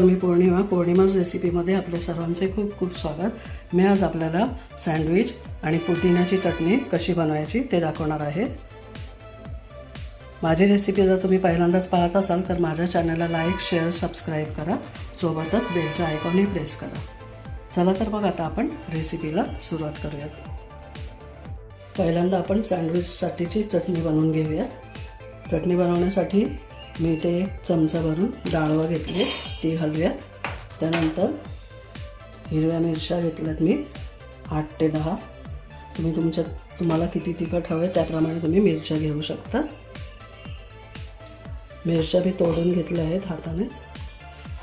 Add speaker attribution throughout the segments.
Speaker 1: पौर्णिमाज रेसिपीमध्ये आपल्या सर्वांचे खूप खूप स्वागत. मी आज आपल्याला सँडविच आणि पुदिन्याची चटणी कशी बनवायची ते दाखवणार आहे. माझी रेसिपी जर तुम्ही पहिल्यांदाच पाहत असाल तर माझ्या चॅनलला लाईक शेअर सबस्क्राईब करा. सोबतच बेलचं आयकॉनही प्रेस करा. चला तर मग आता आपण रेसिपीला सुरुवात करूयात. पहिल्यांदा आपण सँडविचसाठीची चटणी बनवून घेऊयात. चटणी बनवण्यासाठी मी ते चमचा भरून डाळवं घेतले ती घालूयात त्यानंतर हिरव्या मिरच्या घेतल्यात मी आठ ते दहा. तुम्ही तुमच्या तुम्हाला किती तिखट हवे त्याप्रमाणे तुम्ही मिरच्या घेऊ शकता. मिरच्या मी तोडून घेतल्या आहेत हातानेच.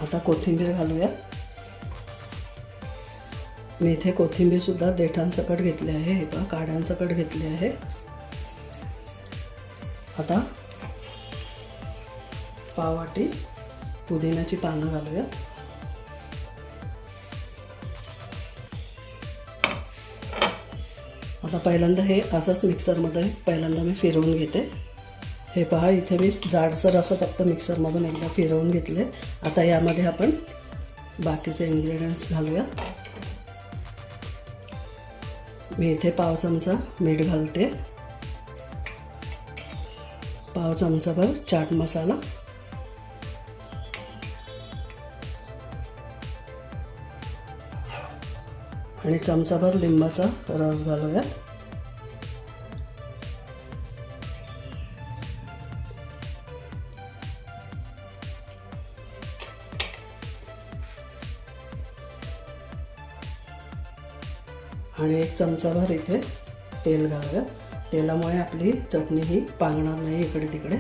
Speaker 1: आता कोथिंबीर घालूयात मी इथे कोथिंबीरसुद्धा देठांसकट घेतले आहे हे पहा काड्यांसकट घेतले आहे. आता पाववाटी पुदिन्याची पानं घालूया. आता पहिल्यांदा हे असंच मिक्सरमध्ये पहिल्यांदा मी फिरवून घेते. हे पहा इथे मी जाडसर असं फक्त मिक्सरमधून एकदा फिरवून घेतले आता यामध्ये आपण बाकीचे इन्ग्रेडियंट्स घालूया. मी इथे पाव चमचा मीठ घालते. पाव चमचाभर चाट मसाला. आणि चमचाभर लिंबाचा रस घालूयात आणि एक चमचाभर इथे तेल घालूयात तेलामुळे आपली चटणी ही पांगणार नाही इकडे तिकडे.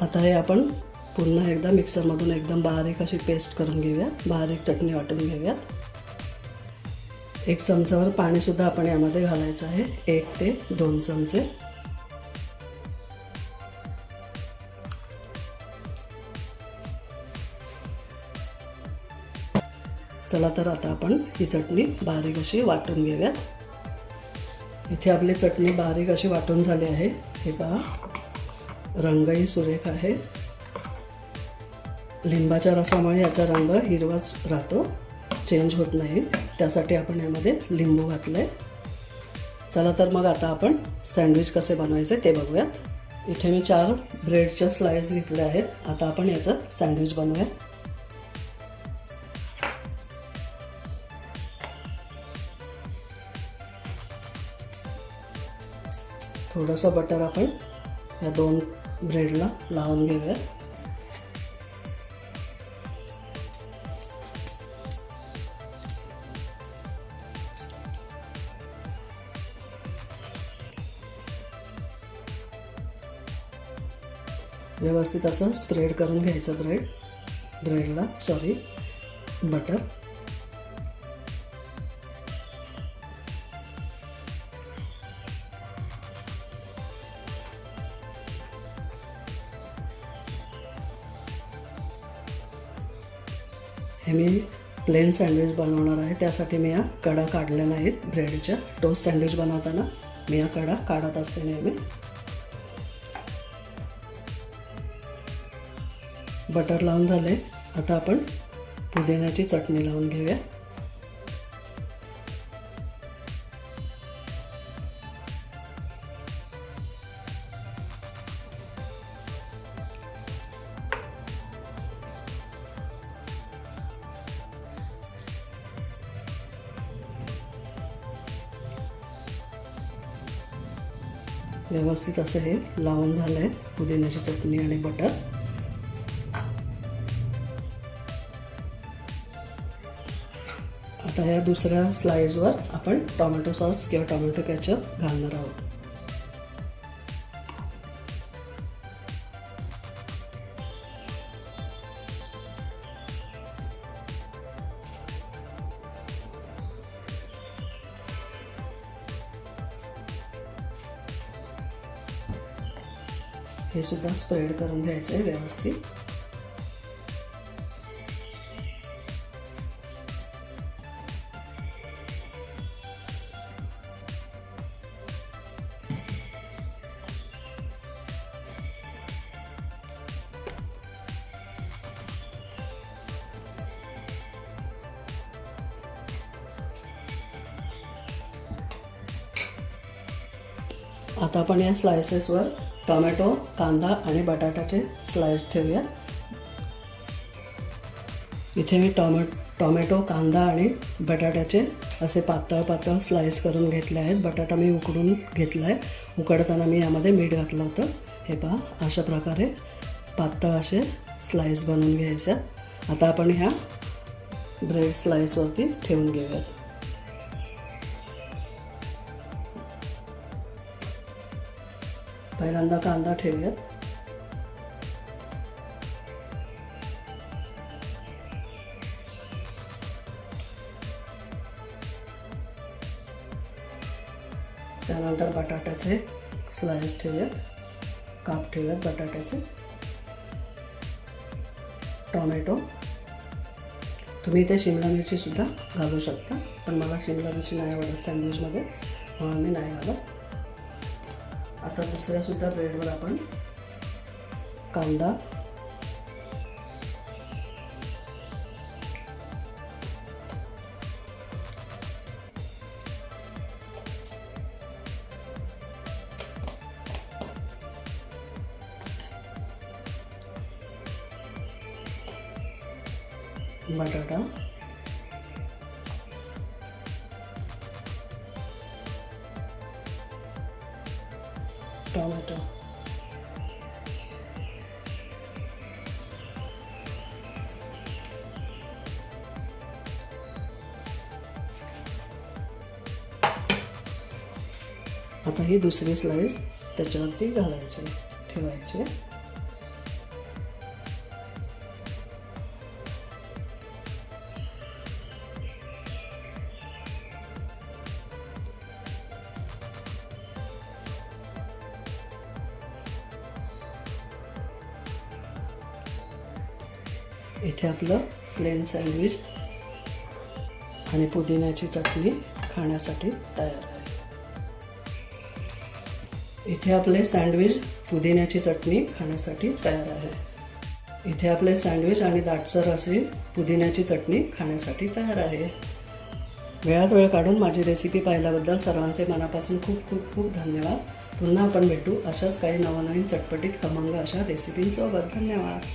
Speaker 1: आता हे आपण पुन्हा एकदा मिक्सरमधून एकदम बारीक अशी पेस्ट करून घेऊयात बारीक चटणी वाटून घेऊयात. एक चमचावर पाणीसुद्धा आपण यामध्ये घालायचं आहे. एक ते दोन चमचे. चला तर आता आपण ही चटणी बारीक अशी वाटून घेऊयात. इथे आपली चटणी बारीक अशी वाटून झाली आहे. हे पहा. रंगही सुरेख आहे. लिंबाच्या रसामुळे याचा रंग हिरवाच राहतो. चेंज होत नाही. त्यासाठी आपण यामध्ये लिंबू घातलं आहे चला तर मग आता आपण सँडविच कसे बनवायचे ते बघूयात इथे मी चार ब्रेडच्या स्लाइस घेतल्या आहेत. आता आपण याचं सँडविच बनवूया. थोडंसं बटर आपण या दोन ब्रेडला लावून घेऊयात. व्यवस्थित असं स्प्रेड करून घ्यायचं ब्रेड ब्रेडला सॉरी बटर हे मी प्लेन सँडविच बनवणार आहे. त्यासाठी मी या कडा काढल्या नाहीत ब्रेडच्या टोस्ट सँडविच बनवताना मी या कडा काढत असते नेहमी. बटर लावून झाले आता आपण पुदिन्याची चटणी लावून घेऊया. व्यवस्थित असं हे लावून झालं आहे पुदिन्याची चटणी आणि बटर. आता या दुसऱ्या स्लाइसवर आपण टोमॅटो सॉस किंवा टोमॅटो कॅचअप घालणार आहोत. हे सुद्धा स्प्रेड करून घ्यायचं आहे व्यवस्थित. आता आपण या स्लायसेसवर टोमॅटो कांदा आणि बटाट्याचे स्लाइस ठेवूया. इथे मी टोमॅ टोमॅटो कांदा आणि बटाट्याचे असे पातळ पातळ स्लाइस करून घेतले आहेत. बटाटा मी उकडून घेतला आहे उकडताना मी यामध्ये मीठ घातलं होतं. हे पहा अशा प्रकारे पातळ असे स्लाइस बनवून घ्यायच्यात आता आपण ह्या ब्रेड स्लाइसवरती ठेवून घेऊयात. पहिल्यांदा कांदा ठेवूयात. त्यानंतर बटाट्याचे स्लाइस ठेवूयात. काप ठेवूयात बटाट्याचे. टोमॅटो. तुम्ही इथे शिमला मिरची सुद्धा घालू शकता पण मला शिमला मिरची नाही आवडत सँडविचमध्ये म्हणून मी नाही घालत. आता दुसऱ्यासुद्धा ब्रेडवर आपण कांदा. बटाटा. टोमॅटो आता ही दुसरी स्लाइस ठेवायची. इथे आपलं प्लेन सँडविच आणि पुदिन्याची चटणी खाण्यासाठी तयार आहे. इथे आपले सँडविच पुदिन्याची चटणी खाण्यासाठी तयार आहे. इथे आपले सँडविच आणि दाटसर अशी पुदिन्याची चटणी खाण्यासाठी तयार आहे. वेळात वेळ काढून माझी रेसिपी पाहिल्याबद्दल सर्वांचे मनापासून खूप खूप खूप धन्यवाद. पुन्हा आपण भेटू अशाच काही नवनवीन चटपटीत खमंग अशा रेसिपींसोबत धन्यवाद.